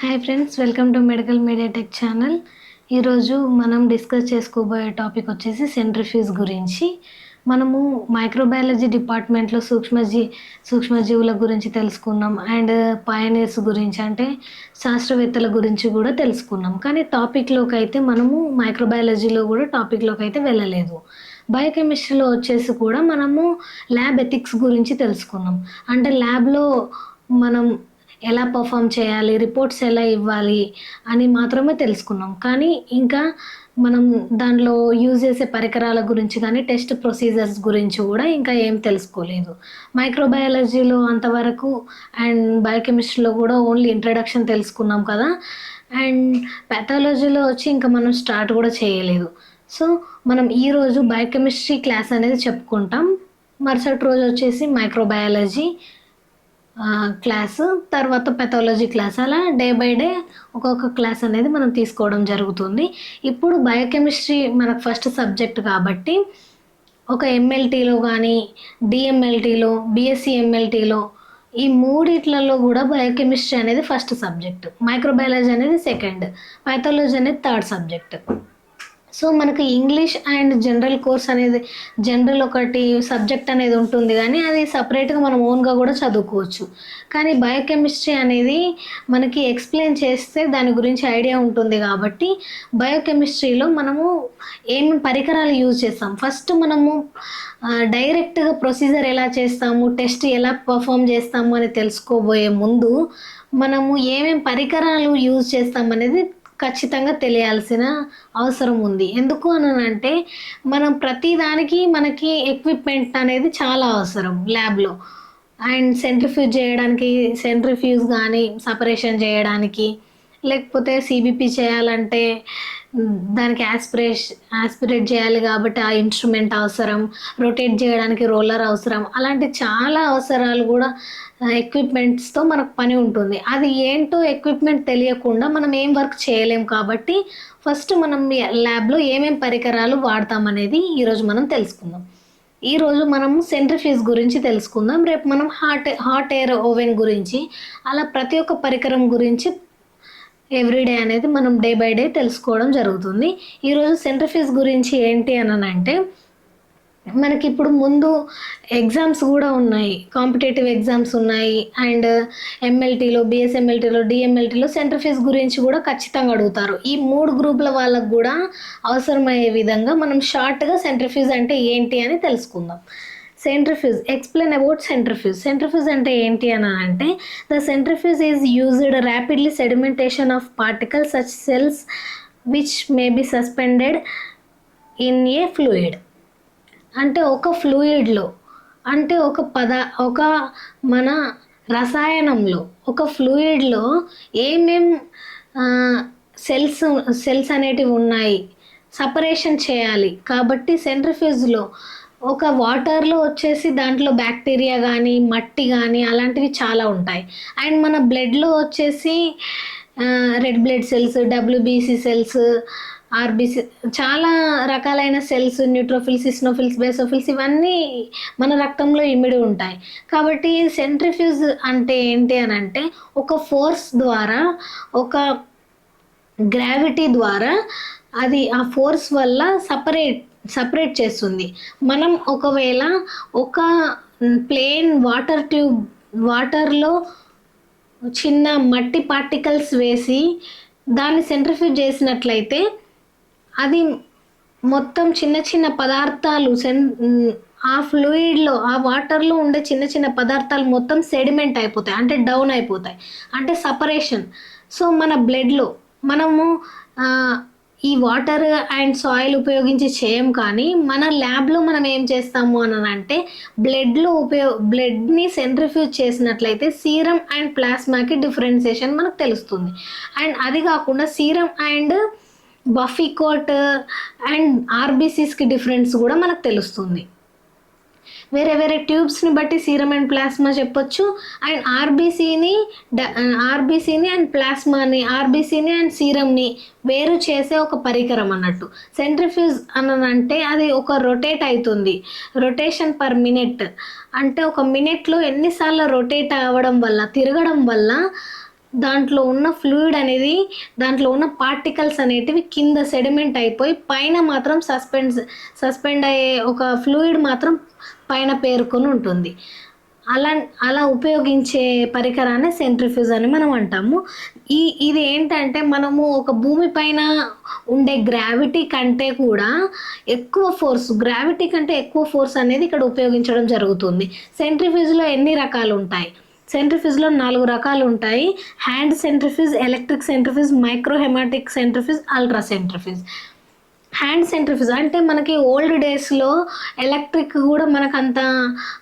Hi friends welcome to medical media tech channel ఈరోజు మనం discuss చేసుకోబోయే టాపిక్ వచ్చేసి సెంట్రిఫ్యూజ్ గురించి. మనము మైక్రోబయాలజీ డిపార్ట్మెంట్లో సూక్ష్మజీ సూక్ష్మజీవుల గురించి తెలుసుకున్నాం అండ్ పయనీర్స్ గురించి అంటే శాస్త్రవేత్తల గురించి కూడా తెలుసుకున్నాం. కానీ టాపిక్లోకి అయితే మనము మైక్రోబయాలజీలో కూడా టాపిక్లోకి అయితే వెళ్ళలేదు. బయోకెమిస్ట్రీలో వచ్చేసి కూడా మనము ల్యాబ్ ఎథిక్స్ గురించి తెలుసుకున్నాం. అంటే ల్యాబ్లో మనం ఎలా పర్ఫామ్ చేయాలి రిపోర్ట్స్ ఎలా ఇవ్వాలి అని మాత్రమే తెలుసుకున్నాం. కానీ ఇంకా మనం దానిలో యూజ్ చేసే పరికరాల గురించి కానీ టెస్ట్ ప్రొసీజర్స్ గురించి కూడా ఇంకా ఏం తెలుసుకోలేదు. మైక్రోబయాలజీలో అంతవరకు అండ్ బయోకెమిస్ట్రీలో కూడా ఓన్లీ ఇంట్రడక్షన్ తెలుసుకున్నాం కదా. అండ్ ప్యాథాలజీలో వచ్చి ఇంకా మనం స్టార్ట్ కూడా చేయలేదు. సో మనం ఈరోజు బయోకెమిస్ట్రీ క్లాస్ అనేది చెప్పుకుంటాం. మరుసటి రోజు వచ్చేసి మైక్రోబయాలజీ క్లాసు తర్వాత పెథాలజీ క్లాస్ అలా డే బై డే ఒక్కొక్క క్లాస్ అనేది మనం తీసుకోవడం జరుగుతుంది. ఇప్పుడు బయోకెమిస్ట్రీ మనకు ఫస్ట్ సబ్జెక్ట్ కాబట్టి ఒక ఎంఎల్టీలో కానీ డిఎంఎల్టీలో బిఎస్సి ఎంఎల్టీలో ఈ మూడిట్లలో కూడా బయోకెమిస్ట్రీ అనేది ఫస్ట్ సబ్జెక్ట్ మైక్రోబయాలజీ అనేది సెకండ్ పైథాలజీ అనేది థర్డ్ సబ్జెక్ట్ సో మనకి ఇంగ్లీష్ అండ్ జనరల్ కోర్స్ అనేది జనరల్ ఒకటి సబ్జెక్ట్ అనేది ఉంటుంది కానీ అది సపరేట్గా మనం ఓన్గా కూడా చదువుకోవచ్చు. కానీ బయోకెమిస్ట్రీ అనేది మనకి ఎక్స్ప్లెయిన్ చేస్తే దాని గురించి ఐడియా ఉంటుంది కాబట్టి బయోకెమిస్ట్రీలో మనము ఏమి పరికరాలు యూజ్ చేస్తాం? ఫస్ట్ మనము డైరెక్ట్గా ప్రొసీజర్ ఎలా చేస్తాము? టెస్ట్ ఎలా పర్ఫామ్ చేస్తాము అని తెలుసుకోబోయే ముందు మనము ఏమేం పరికరాలు యూజ్ చేస్తాం అనేది ఖచ్చితంగా తెలియాల్సిన అవసరం ఉంది. ఎందుకు అని అంటే మనం ప్రతిదానికి మనకి ఎక్విప్మెంట్ అనేది చాలా అవసరం ల్యాబ్లో అండ్ సెంట్రిఫ్యూజ్ చేయడానికి సెంట్రిఫ్యూజ్ కానీ సపరేషన్ చేయడానికి. లేకపోతే సిబిపి చేయాలంటే దానికి యాస్పిరేష్ యాస్పిరేట్ చేయాలి కాబట్టి ఆ ఇన్స్ట్రుమెంట్ అవసరం రొటేట్ చేయడానికి రోలర్ అవసరం అలాంటి చాలా అవసరాలు కూడా ఎక్విప్మెంట్స్తో మనకు పని ఉంటుంది. అది ఏంటో ఎక్విప్మెంట్ తెలియకుండా మనం ఏం వర్క్ చేయలేం కాబట్టి ఫస్ట్ మనం ల్యాబ్లో ఏమేం పరికరాలు వాడతామనేది ఈరోజు మనం తెలుసుకుందాం. ఈరోజు మనం సెంట్రిఫ్యూజ్ గురించి తెలుసుకుందాం. రేపు మనం హాట్ హాట్ ఎయిర్ ఓవెన్ గురించి అలా ప్రతి ఒక్క పరికరం గురించి ఎవ్రీడే అనేది మనం డే బై డే తెలుసుకోవడం జరుగుతుంది. ఈరోజు సెంట్రిఫ్యూజ్ గురించి ఏంటి అని అంటే మనకి ఇప్పుడు ముందు ఎగ్జామ్స్ కూడా ఉన్నాయి. కాంపిటేటివ్ ఎగ్జామ్స్ ఉన్నాయి. అండ్ ఎంఎల్టీలో బిఎస్ఎంఎల్టీలో డిఎంఎల్టీలో సెంట్రిఫ్యూజ్ గురించి కూడా ఖచ్చితంగా అడుగుతారు. ఈ మూడు గ్రూపుల వాళ్ళకు కూడా అవసరమయ్యే విధంగా మనం షార్ట్గా సెంట్రిఫ్యూజ్ అంటే ఏంటి అని తెలుసుకుందాం. Centrifuge explain about centrifuge. Centrifuge అంటే ఏంటి అని అంటే the centrifuge is used rapidly sedimentation of particles such cells which may be suspended in a fluid అంటే ఒక ఫ్లూయిడ్లో అంటే ఒక పద ఒక మన రసాయనంలో ఒక ఫ్లూయిడ్లో ఏమేం సెల్స్ సెల్స్ అనేటివి ఉన్నాయి సపరేషన్ చేయాలి. కాబట్టి సెంట్రిఫ్యూజ్లో ఒక వాటర్లో వచ్చేసి దాంట్లో బ్యాక్టీరియా కానీ మట్టి కానీ అలాంటివి చాలా ఉంటాయి. అండ్ మన బ్లడ్లో వచ్చేసి red blood cells WBC cells RBC చాలా రకాలైన సెల్స్ న్యూట్రోఫిల్స్ ఇస్నోఫిల్స్ బేసోఫిల్స్ ఇవన్నీ మన రక్తంలో ఇమిడి ఉంటాయి. కాబట్టి సెంట్రిఫ్యూజ్ అంటే ఏంటి అని అంటే ఒక ఫోర్స్ ద్వారా ఒక గ్రావిటీ ద్వారా అది ఆ ఫోర్స్ వల్ల సపరేట్ సపరేట్ చేస్తుంది. మనం ఒకవేళ ఒక ప్లేన్ వాటర్ ట్యూబ్ వాటర్లో చిన్న మట్టి పార్టికల్స్ వేసి దాన్ని సెంట్రిఫ్యూజ్ చేసినట్లయితే అది మొత్తం చిన్న చిన్న పదార్థాలు సెన్ ఆ ఫ్లూయిడ్లో ఆ వాటర్లో ఉండే చిన్న చిన్న పదార్థాలు మొత్తం సెడిమెంట్ అయిపోతాయి. అంటే డౌన్ అయిపోతాయి. అంటే సపరేషన్. సో మన బ్లడ్లో మనము ఈ వాటర్ అండ్ సాయిల్ ఉపయోగించి చేయం కానీ మన ల్యాబ్లో మనం ఏం చేస్తాము అని అంటే బ్లడ్లో ఉపయోగ బ్లడ్ని సెంట్రిఫ్యూజ్ చేసినట్లయితే సీరం అండ్ ప్లాస్మాకి డిఫరెన్సియేషన్ మనకు తెలుస్తుంది. అండ్ అది కాకుండా serum and buffy coat and ఆర్బీసీస్కి difference కూడా మనకు తెలుస్తుంది. వేరే వేరే ట్యూబ్స్ని బట్టి సీరం అండ్ ప్లాస్మా చెప్పొచ్చు. అండ్ ఆర్బీసీని ఆర్బీసీని అండ్ ప్లాస్మాని ఆర్బీసీని అండ్ సీరంని వేరు చేసే ఒక పరికరం అన్నట్టు. సెంట్రిఫ్యూజ్ అని అంటే అది ఒక రొటేట్ అవుతుంది రొటేషన్ పర్ మినిట్. అంటే ఒక మినిట్లో ఎన్నిసార్లు రొటేట్ అవ్వడం వల్ల తిరగడం వల్ల దాంట్లో ఉన్న ఫ్లూయిడ్ అనేది దాంట్లో ఉన్న పార్టికల్స్ అనేటివి కింద సెడిమెంట్ అయిపోయి పైన మాత్రం సస్పెండ్ సస్పెండ్ అయ్యే ఒక ఫ్లూయిడ్ మాత్రం పైన పేర్కొని ఉంటుంది. అలా అలా ఉపయోగించే పరికరాన్ని సెంట్రిఫ్యూజ్ అని మనం అంటాము. ఈ ఇది ఏంటంటే మనము ఒక భూమి పైన ఉండే గ్రావిటీ కంటే కూడా ఎక్కువ ఫోర్స్ గ్రావిటీ కంటే ఎక్కువ ఫోర్స్ అనేది ఇక్కడ ఉపయోగించడం జరుగుతుంది. సెంట్రిఫ్యూజ్లో ఎన్ని రకాలు ఉంటాయి? సెంట్రిఫ్యూజ్లో నాలుగు రకాలు ఉంటాయి. Hand centrifuge electric centrifuge microhaematic centrifuge ultra centrifuge. Hand centrifuge అంటే మనకి ఓల్డ్ డేస్లో ఎలక్ట్రిక్ కూడా మనకు అంత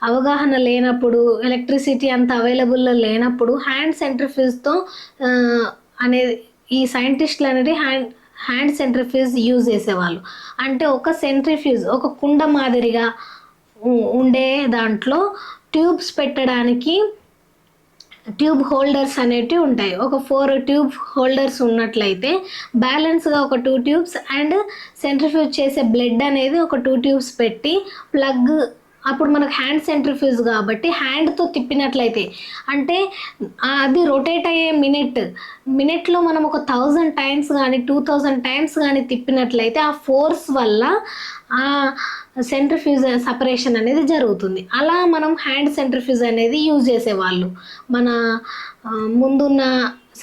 అవగాహన లేనప్పుడు ఎలక్ట్రిసిటీ అంత అవైలబుల్లో లేనప్పుడు హ్యాండ్ సెంట్రిఫ్యూజ్తో అనేది ఈ సైంటిస్టులు అనేది హ్యాండ్ హ్యాండ్ సెంట్రిఫ్యూజ్ యూజ్ చేసేవాళ్ళు. అంటే ఒక సెంట్రిఫ్యూజ్ ఒక కుండ మాదిరిగా ఉండే దాంట్లో ట్యూబ్స్ పెట్టడానికి ట్యూబ్ హోల్డర్స్ అనేటివి ఉంటాయి. ఒక ఫోర్ ట్యూబ్ హోల్డర్స్ ఉన్నట్లయితే బ్యాలెన్స్గా ఒక టూ ట్యూబ్స్ అండ్ సెంట్రిఫ్యూజ్ చేసే బ్లడ్ అనేది ఒక టూ ట్యూబ్స్ పెట్టి ప్లగ్ అప్పుడు మనకు హ్యాండ్ సెంట్రిఫ్యూజ్ కాబట్టి హ్యాండ్తో తిప్పినట్లయితే అంటే అది రొటేట్ అయ్యే మినిట్ మినిట్లో మనం ఒక థౌజండ్ టైమ్స్ కానీ టూ థౌజండ్ టైమ్స్ కానీ తిప్పినట్లయితే ఆ ఫోర్స్ వల్ల ఆ సెంట్రిఫ్యూజ్ సపరేషన్ అనేది జరుగుతుంది. అలా మనం హ్యాండ్ సెంట్రిఫ్యూజ్ అనేది యూజ్ చేసేవాళ్ళు మన ముందున్న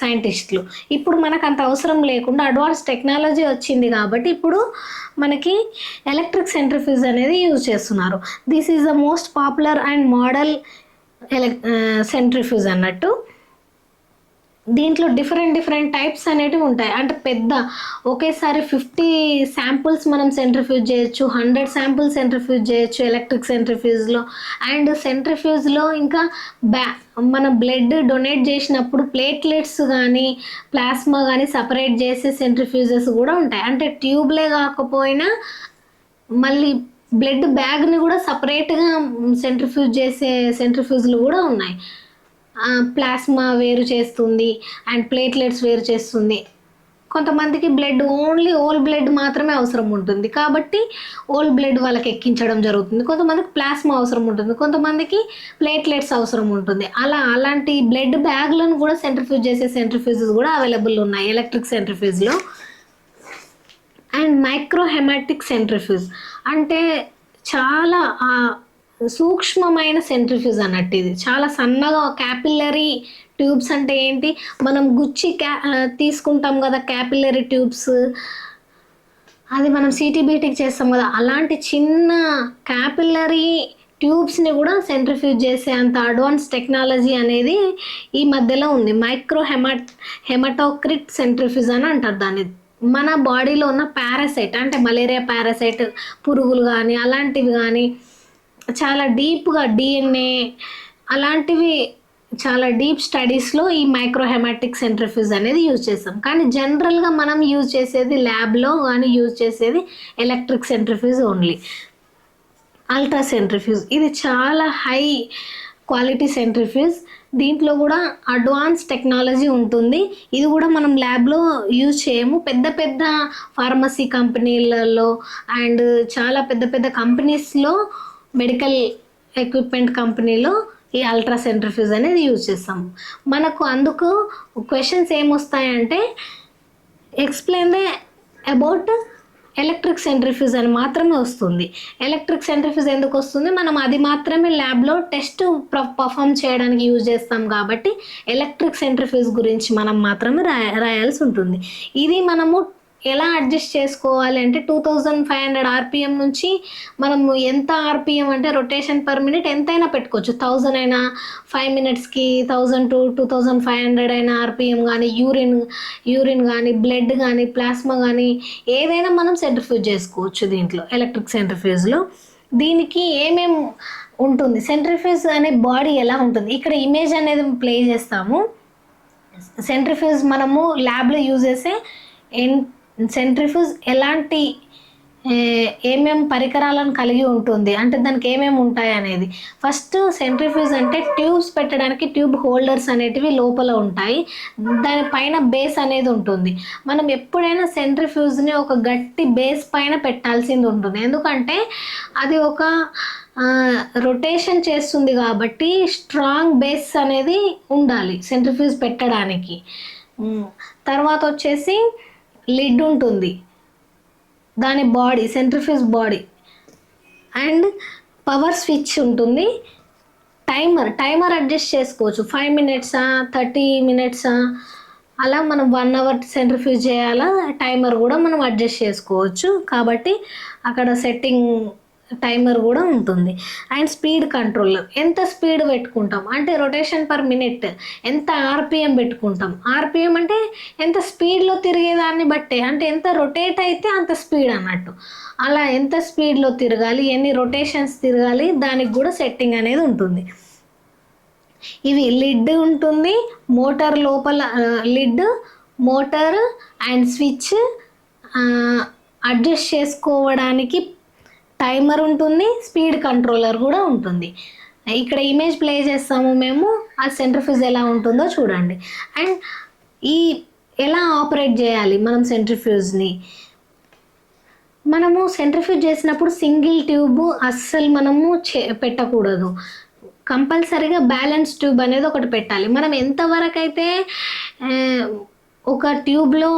సైంటిస్టులు. ఇప్పుడు మనకు అంత అవసరం లేకుండా అడ్వాన్స్ టెక్నాలజీ వచ్చింది కాబట్టి ఇప్పుడు మనకి ఎలక్ట్రిక్ సెంట్రిఫ్యూజ్ అనేది యూజ్ చేస్తున్నారు. This is the most popular and model ఎలక్ centrifuge అన్నట్టు. దీంట్లో డిఫరెంట్ డిఫరెంట్ టైప్స్ అనేటివి ఉంటాయి. అంటే పెద్ద ఒకేసారి ఫిఫ్టీ శాంపుల్స్ మనం సెంట్రిఫ్యూజ్ చేయొచ్చు హండ్రెడ్ శాంపుల్స్ సెంట్రిఫ్యూజ్ చేయొచ్చు ఎలక్ట్రిక్ సెంట్రిఫ్యూజ్లో అండ్ సెంట్రిఫ్యూజ్లో ఇంకా బ్యా మన బ్లడ్ డొనేట్ చేసినప్పుడు ప్లేట్లెట్స్ కానీ ప్లాస్మా కానీ సపరేట్ చేసే సెంట్రిఫ్యూజెస్ కూడా ఉంటాయి. అంటే ట్యూబ్లే కాకపోయినా మళ్ళీ బ్లడ్ బ్యాగ్ని కూడా సపరేట్గా సెంట్రిఫ్యూజ్ చేసే సెంట్రిఫ్యూజ్లు కూడా ఉన్నాయి. ప్లాస్మా వేరు చేస్తుంది అండ్ ప్లేట్లెట్స్ వేరు చేస్తుంది. కొంతమందికి బ్లడ్ ఓన్లీ ఓల్ బ్లడ్ మాత్రమే అవసరం ఉంటుంది. కాబట్టి ఓల్ బ్లడ్ వాళ్ళకి ఎక్కించడం జరుగుతుంది. కొంతమందికి ప్లాస్మా అవసరం ఉంటుంది. కొంతమందికి ప్లేట్లెట్స్ అవసరం ఉంటుంది. అలా అలాంటి బ్లడ్ బ్యాగ్లను కూడా సెంట్రిఫ్యూజ్ చేసే సెంట్రిఫ్యూజెస్ కూడా అవైలబుల్ ఉన్నాయి. ఎలక్ట్రిక్ సెంట్రిఫ్యూజ్లో. And మైక్రోహెమాటిక్ centrifuge. అంటే చాలా సూక్ష్మమైన సెంట్రిఫ్యూజ్ అన్నట్టు ఇది. చాలా సన్నగా క్యాపిల్లరీ ట్యూబ్స్ అంటే ఏంటి? మనం గుచ్చి క్యా తీసుకుంటాం కదా క్యాపిల్లరీ ట్యూబ్స్. అది మనం సిటీబీటీకి చేస్తాం కదా. అలాంటి చిన్న క్యాపిల్లరీ ట్యూబ్స్ని కూడా సెంట్రిఫ్యూజ్ చేసే అంత అడ్వాన్స్ టెక్నాలజీ అనేది ఈ మధ్యలో ఉంది. మైక్రో హెమట్ హెమటోక్రిట్ సెంట్రిఫ్యూజ్ అని అంటారు దాన్ని. మన బాడీలో ఉన్న పారాసైట్ అంటే మలేరియా పారాసైట్ పురుగులు కానీ అలాంటివి కానీ చాలా డీప్గా డిఎన్ఏ అలాంటివి చాలా డీప్ స్టడీస్లో ఈ మైక్రోహెమాటిక్ సెంట్రిఫ్యూజ్ అనేది యూజ్ చేస్తాం. కానీ జనరల్గా మనం యూజ్ చేసేది ల్యాబ్లో కానీ యూజ్ చేసేది electric centrifuge only. Ultra centrifuge. ఇది చాలా హై క్వాలిటీ సెంట్రిఫ్యూజ్. దీంట్లో కూడా అడ్వాన్స్ టెక్నాలజీ ఉంటుంది. ఇది కూడా మనం ల్యాబ్లో యూజ్ చేయము. పెద్ద పెద్ద ఫార్మసీ కంపెనీలలో అండ్ చాలా పెద్ద పెద్ద కంపెనీస్లో మెడికల్ ఎక్విప్మెంట్ కంపెనీలో ఈ అల్ట్రా సెంట్రిఫ్యూజ్ అనేది యూజ్ చేస్తాము మనకు అందుకు questions ఏమొస్తాయంటే explain the about electric centrifuge అని మాత్రమే వస్తుంది. ఎలక్ట్రిక్ సెంట్రిఫ్యూజ్ ఎందుకు వస్తుంది? మనం అది మాత్రమే ల్యాబ్లో టెస్ట్ పర్ఫామ్ చేయడానికి యూజ్ చేస్తాం కాబట్టి ఎలక్ట్రిక్ సెంట్రిఫ్యూజ్ గురించి మనం మాత్రమే రాయ రాయాల్సి ఉంటుంది. ఇది మనము ఎలా అడ్జస్ట్ చేసుకోవాలి అంటే two thousand five hundred RPM నుంచి మనము ఎంత ఆర్పిఎం అంటే రొటేషన్ పర్ మినిట్ ఎంతైనా పెట్టుకోవచ్చు. థౌజండ్ అయినా ఫైవ్ మినిట్స్కి thousand to two thousand five hundred అయినా ఆర్పిఎం కానీ యూరిన్ యూరిన్ కానీ బ్లడ్ కానీ ప్లాస్మా కానీ ఏదైనా మనం సెంట్రిఫ్యూజ్ చేసుకోవచ్చు దీంట్లో ఎలక్ట్రిక్ సెంట్రిఫ్యూజ్లో దీనికి ఏమేం ఉంటుంది? సెంట్రిఫ్యూజ్ అనే బాడీ ఎలా ఉంటుంది? ఇక్కడ ఇమేజ్ అనేది ప్లే చేస్తాము. సెంట్రిఫ్యూజ్ మనము ల్యాబ్లో యూజ్ చేసే ఎన్ సెంట్రిఫ్యూజ్ ఎలాంటి ఏమేం పరికరాలను కలిగి ఉంటుంది అంటే దానికి ఏమేమి ఉంటాయి అనేది. ఫస్ట్ సెంట్రిఫ్యూజ్ అంటే ట్యూబ్స్ పెట్టడానికి ట్యూబ్ హోల్డర్స్ అనేటివి లోపల ఉంటాయి. దానిపైన బేస్ అనేది ఉంటుంది. మనం ఎప్పుడైనా సెంట్రిఫ్యూజ్ని ఒక గట్టి బేస్ పైన పెట్టాల్సింది ఉంటుంది. ఎందుకంటే అది ఒక రొటేషన్ చేస్తుంది కాబట్టి స్ట్రాంగ్ బేస్ అనేది ఉండాలి సెంట్రిఫ్యూజ్ పెట్టడానికి. తర్వాత వచ్చేసి లిడ్ ఉంటుంది. దాని body centrifuge body. And power switch ఉంటుంది. టైమర్ టైమర్ అడ్జస్ట్ చేసుకోవచ్చు. ఫైవ్ మినిట్సా థర్టీ మినిట్సా? అలా మనం వన్ అవర్ సెంట్రిఫ్యూజ్ చేయాలా? టైమర్ కూడా మనం అడ్జస్ట్ చేసుకోవచ్చు. కాబట్టి అక్కడ సెట్టింగ్ టైమర్ కూడా ఉంటుంది. అండ్ స్పీడ్ కంట్రోలర్ ఎంత స్పీడ్ పెట్టుకుంటాం? అంటే రొటేషన్ పర్ మినిట్ ఎంత ఆర్పిఎం పెట్టుకుంటాం? ఆర్పిఎం అంటే ఎంత స్పీడ్లో తిరిగేదాన్ని బట్టే అంటే ఎంత రొటేట్ అయితే అంత స్పీడ్ అన్నట్టు. అలా ఎంత స్పీడ్లో తిరగాలి ఎన్ని రొటేషన్స్ తిరగాలి దానికి కూడా సెట్టింగ్ అనేది ఉంటుంది. ఇవి లిడ్ ఉంటుంది మోటార్ లోపల lid motor and switch adjust చేసుకోవడానికి టైమర్ ఉంటుంది స్పీడ్ కంట్రోలర్ కూడా ఉంటుంది. ఇక్కడ ఇమేజ్ ప్లే చేస్తాము మేము ఆ సెంట్రిఫ్యూజ్ ఎలా ఉంటుందో చూడండి. అండ్ ఈ ఎలా ఆపరేట్ చేయాలి మనం సెంట్రిఫ్యూజ్ని? మనము సెంట్రిఫ్యూజ్ చేసినప్పుడు సింగిల్ ట్యూబ్ అస్సలు మనము చే పెట్టకూడదు. కంపల్సరీగా బ్యాలెన్స్ ట్యూబ్ అనేది ఒకటి పెట్టాలి. మనం ఎంతవరకు అయితే ఒక ట్యూబ్లో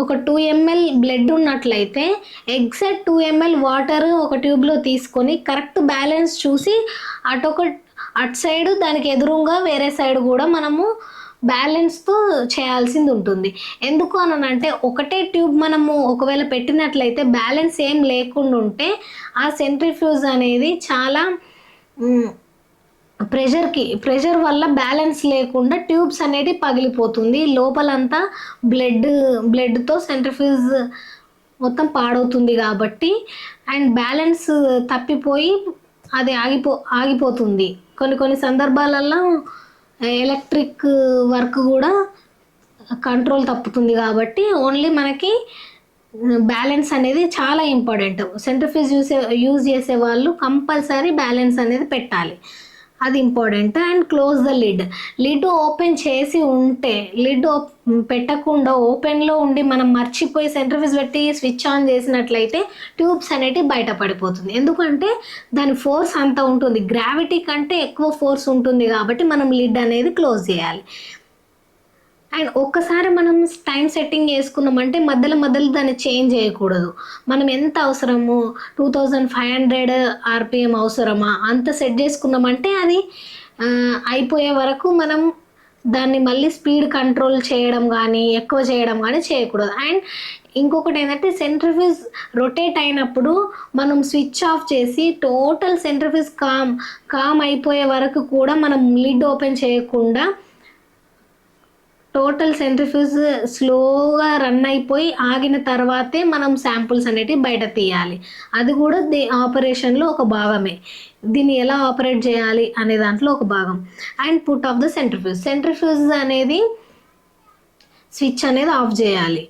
ఒక టూ ఎంఎల్ బ్లడ్ ఉన్నట్లయితే ఎగ్జాక్ట్ టూ ఎంఎల్ వాటర్ ఒక ట్యూబ్లో తీసుకొని కరెక్ట్ బ్యాలెన్స్ చూసి అటొక అటు సైడ్ దానికి ఎదురుగా వేరే సైడ్ కూడా మనము బ్యాలెన్స్తో చేయాల్సింది ఉంటుంది. ఎందుకు అని అంటే ఒకటే ట్యూబ్ మనము ఒకవేళ పెట్టినట్లయితే బ్యాలెన్స్ ఏం లేకుండా ఉంటే ఆ సెంట్రిఫ్యూజ్ అనేది చాలా ప్రెషర్కి ప్రెషర్ వల్ల బ్యాలెన్స్ లేకుండా ట్యూబ్స్ అనేది పగిలిపోతుంది. లోపలంతా బ్లడ్ బ్లడ్తో సెంట్రిఫ్యూజ్ మొత్తం పాడవుతుంది కాబట్టి అండ్ బ్యాలెన్స్ తప్పిపోయి అది ఆగిపో ఆగిపోతుంది. కొన్ని కొన్ని సందర్భాలలో ఎలక్ట్రిక్ వర్క్ కూడా కంట్రోల్ తప్పుతుంది కాబట్టి ఓన్లీ మనకి బ్యాలెన్స్ అనేది చాలా ఇంపార్టెంట్. సెంట్రిఫ్యూజ్ యూస్ యూజ్ చేసే వాళ్ళు కంపల్సరీ బ్యాలెన్స్ అనేది పెట్టాలి. అది important and close the lid lid open చేసి ఉంటే లిడ్ పెట్టకుండా ఓపెన్లో ఉండి మనం మర్చిపోయి సెంట్రిఫ్యూజ్ పెట్టి స్విచ్ ఆన్ చేసినట్లయితే ట్యూబ్స్ అనేటివి బయట పడిపోతుంది. ఎందుకంటే దాని ఫోర్స్ అంత ఉంటుంది. గ్రావిటీ కంటే ఎక్కువ ఫోర్స్ ఉంటుంది కాబట్టి మనం లిడ్ అనేది క్లోజ్ చేయాలి. అండ్ ఒక్కసారి మనం టైం సెట్టింగ్ చేసుకున్నామంటే మధ్యలో మధ్యలో దాన్ని చేంజ్ చేయకూడదు. మనం ఎంత అవసరము two thousand five hundred RPM అవసరమా? అంత సెట్ చేసుకున్నామంటే అది అయిపోయే వరకు మనం దాన్ని మళ్ళీ స్పీడ్ కంట్రోల్ చేయడం కానీ ఎక్కువ చేయడం కానీ చేయకూడదు. అండ్ ఇంకొకటి ఏంటంటే సెంట్రిఫ్యూజ్ రొటేట్ అయినప్పుడు మనం స్విచ్ ఆఫ్ చేసి టోటల్ సెంట్రిఫ్యూజ్ కామ్ కామ్ అయిపోయే వరకు కూడా మనం లిడ్ ఓపెన్ చేయకుండా టోటల్ సెంట్రిఫ్యూజ్ స్లోగా రన్ అయిపోయి ఆగిన తర్వాతే మనం శాంపుల్స్ అనేటివి బయట తీయాలి. అది కూడా దీ ఆపరేషన్లో ఒక భాగమే. దీన్ని ఎలా ఆపరేట్ చేయాలి అనే దాంట్లో ఒక భాగం. And put off the centrifuge. Centrifuge అనేది స్విచ్ అనేది ఆఫ్ చేయాలి.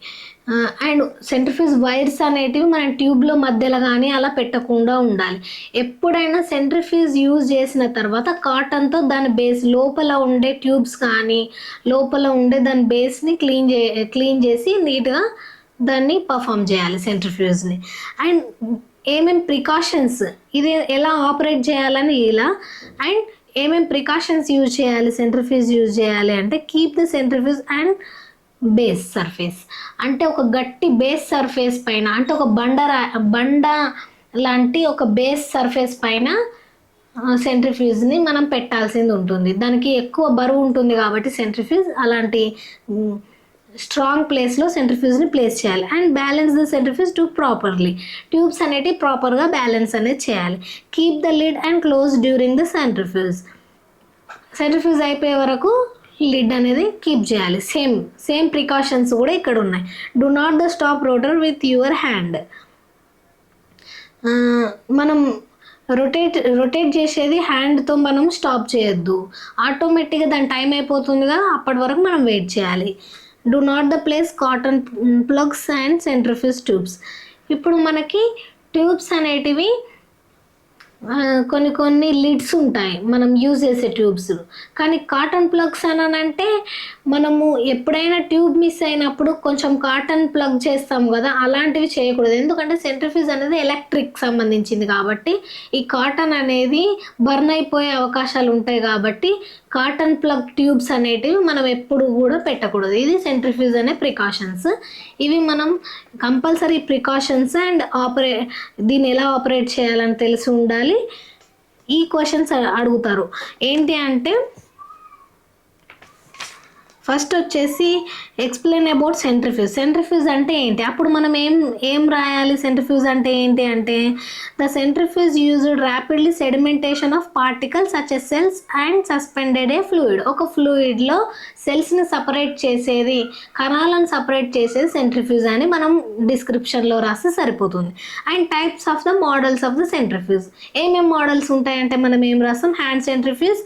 అండ్ సెంట్రిఫ్యూజ్ వైర్స్ అనేటివి మనం ట్యూబ్లో మధ్యలో కానీ అలా పెట్టకుండా ఉండాలి. ఎప్పుడైనా సెంట్రిఫ్యూజ్ యూజ్ చేసిన తర్వాత కాటన్తో దాని బేస్ లోపల ఉండే ట్యూబ్స్ కానీ లోపల ఉండే దాని బేస్ని క్లీన్ చే క్లీన్ చేసి నీట్గా దాన్ని పర్ఫామ్ చేయాలి సెంట్రిఫ్యూజ్ని అండ్ ఏమేం ప్రికాషన్స్ ఇది ఎలా ఆపరేట్ చేయాలని ఇలా అండ్ ఏమేం ప్రికాషన్స్ యూజ్ చేయాలి సెంట్రిఫ్యూజ్ యూజ్ చేయాలి అంటే keep the centrifuge and base surface అంటే ఒక గట్టి బేస్ సర్ఫేస్ పైన అంటే ఒక బండ రా- బండ లాంటి ఒక బేస్ సర్ఫేస్ పైన సెంట్రిఫ్యూజ్ని మనం పెట్టాల్సింది ఉంటుంది. దానికి ఎక్కువ బరువు ఉంటుంది కాబట్టి సెంట్రిఫ్యూజ్ అలాంటి స్ట్రాంగ్ ప్లేస్లో సెంట్రిఫ్యూజ్ని ప్లేస్ చేయాలి. And balance the centrifuge to properly tubes అనేటివి ప్రాపర్గా బ్యాలెన్స్ అనేది చేయాలి. Keep the lid and close during the centrifuge centrifuge అయిపోయే వరకు లిడ్ అనేది కీప్ చేయాలి. సేమ్ సేమ్ ప్రికాషన్స్ కూడా ఇక్కడ ఉన్నాయి. Do not the stop rotor with your hand మనం రొటేట్ రొటేట్ చేసేది హ్యాండ్తో మనం స్టాప్ చేయొద్దు. ఆటోమేటిక్గా దాని టైం అయిపోతుందిగా అప్పటి వరకు మనం వెయిట్ చేయాలి. Do not the place cotton plugs and centrifuge tubes ఇప్పుడు మనకి ట్యూబ్స్ అనేటివి కొన్ని కొన్ని లిడ్స్ ఉంటాయి. మనం యూజ్ చేసే ట్యూబ్స్. కానీ కాటన్ ప్లగ్స్ అని అంటే మనము ఎప్పుడైనా ట్యూబ్ మిస్ అయినప్పుడు కొంచెం కాటన్ ప్లగ్ చేస్తాం కదా అలాంటివి చేయకూడదు. ఎందుకంటే సెంట్రిఫ్యూజ్ అనేది ఎలక్ట్రిక్ సంబంధించింది కాబట్టి ఈ కాటన్ అనేది బర్న్ అయిపోయే అవకాశాలు ఉంటాయి కాబట్టి కాటన్ ప్లగ్ ట్యూబ్స్ అనేటివి మనం ఎప్పుడు కూడా పెట్టకూడదు. ఇది సెంట్రిఫ్యూజ్ అనే ప్రికాషన్స్. ఇవి మనం కంపల్సరీ ప్రికాషన్స్ అండ్ ఆపరే దీన్ని ఎలా ఆపరేట్ చేయాలని తెలిసి ఉండాలి. ఈ క్వశ్చన్స్ అడుగుతారు. ఏంటి అంటే ఫస్ట్ వచ్చేసి ఎక్స్ప్లెయిన్ అబౌట్ సెంట్రిఫ్యూజ్. సెంట్రిఫ్యూజ్ అంటే ఏంటి? అప్పుడు మనం ఏం ఏం రాయాలి? సెంట్రిఫ్యూజ్ అంటే ఏంటి అంటే the centrifuge used rapidly sedimentation of particles such cells and suspended a fluid. ఒక ఫ్లూయిడ్లో సెల్స్ని సపరేట్ చేసేది కణాలను సపరేట్ చేసేది సెంట్రిఫ్యూజ్ అని మనం డిస్క్రిప్షన్లో రాస్తే సరిపోతుంది. And types of the models of the centrifuge. ఏమేం మోడల్స్ ఉంటాయంటే మనం ఏం రాస్తాం? Hand centrifuge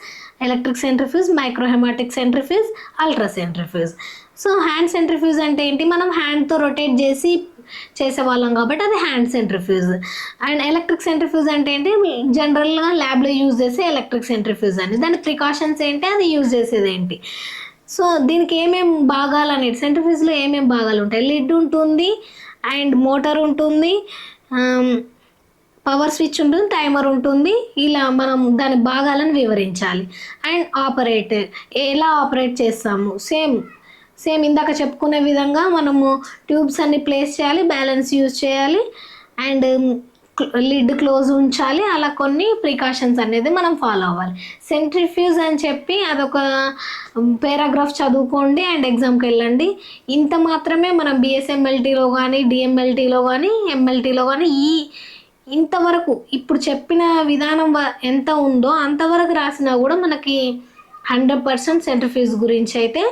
electric centrifuge microhematic centrifuge ultra centrifuge so hand centrifuge అంటే ఏంటి? మనం హ్యాండ్తో రొటేట్ చేసి చేసేవాళ్ళం కాబట్టి అది hand centrifuge and electric centrifuge అంటే ఏంటి? జనరల్గా ల్యాబ్లో యూజ్ చేసే ఎలక్ట్రిక్ సెంట్రిఫ్యూజ్ అని దాని ప్రికాషన్స్ ఏంటి? అది యూజ్ చేసేది ఏంటి? సో దీనికి ఏమేమి భాగాలు అనేది? సెంట్రిఫ్యూజ్లో ఏమేమి భాగాలు ఉంటాయి? లిడ్ ఉంటుంది అండ్ మోటార్ ఉంటుంది um, పవర్ స్విచ్ ఉంటుంది టైమర్ ఉంటుంది. ఇలా మనం దాని భాగాలను వివరించాలి. And operate. ఎలా ఆపరేట్ చేస్తాము? సేమ్ సేమ్ ఇందాక చెప్పుకునే విధంగా మనము ట్యూబ్స్ అన్ని ప్లేస్ చేయాలి బ్యాలెన్స్ యూజ్ చేయాలి. అండ్ లిడ్ క్లోజ్ ఉంచాలి. అలా కొన్ని ప్రికాషన్స్ అనేది మనం ఫాలో అవ్వాలి. సెంట్రిఫ్యూజ్ అని చెప్పి అదొక పారాగ్రాఫ్ చదువుకోండి అండ్ ఎగ్జామ్కి వెళ్ళండి. ఇంత మాత్రమే మనం బిఎస్ఎంఎల్టీలో కానీ డిఎంఎల్టీలో కానీ ఎంఎల్టీలో కానీ ఈ ఇంతవరకు ఇప్పుడు చెప్పిన విధానం ఎంత ఉందో అంతవరకు రాసినా కూడా మనకి హండ్రెడ్ పర్సెంట్ సెంటర్ ఫీజు గురించి అయితే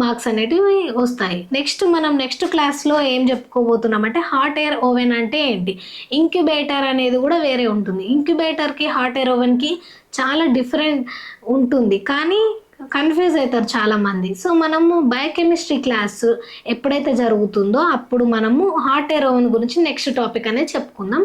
మార్క్స్ అనేటివి వస్తాయి. నెక్స్ట్ మనం నెక్స్ట్ క్లాస్లో ఏం చెప్పుకోబోతున్నామంటే హాట్ ఎయిర్ ఓవెన్ అంటే ఏంటి? ఇంక్యుబేటర్ అనేది కూడా వేరే ఉంటుంది. ఇంక్యుబేటర్కి హాట్ ఎయిర్ ఓవెన్కి చాలా డిఫరెంట్ ఉంటుంది. కానీ కన్ఫ్యూజ్ అవుతారు చాలామంది. సో మనము బయోకెమిస్ట్రీ క్లాస్ ఎప్పుడైతే జరుగుతుందో అప్పుడు మనము హాట్ ఎయిర్ ఓవెన్ గురించి నెక్స్ట్ టాపిక్ అనేది చెప్పుకుందాం.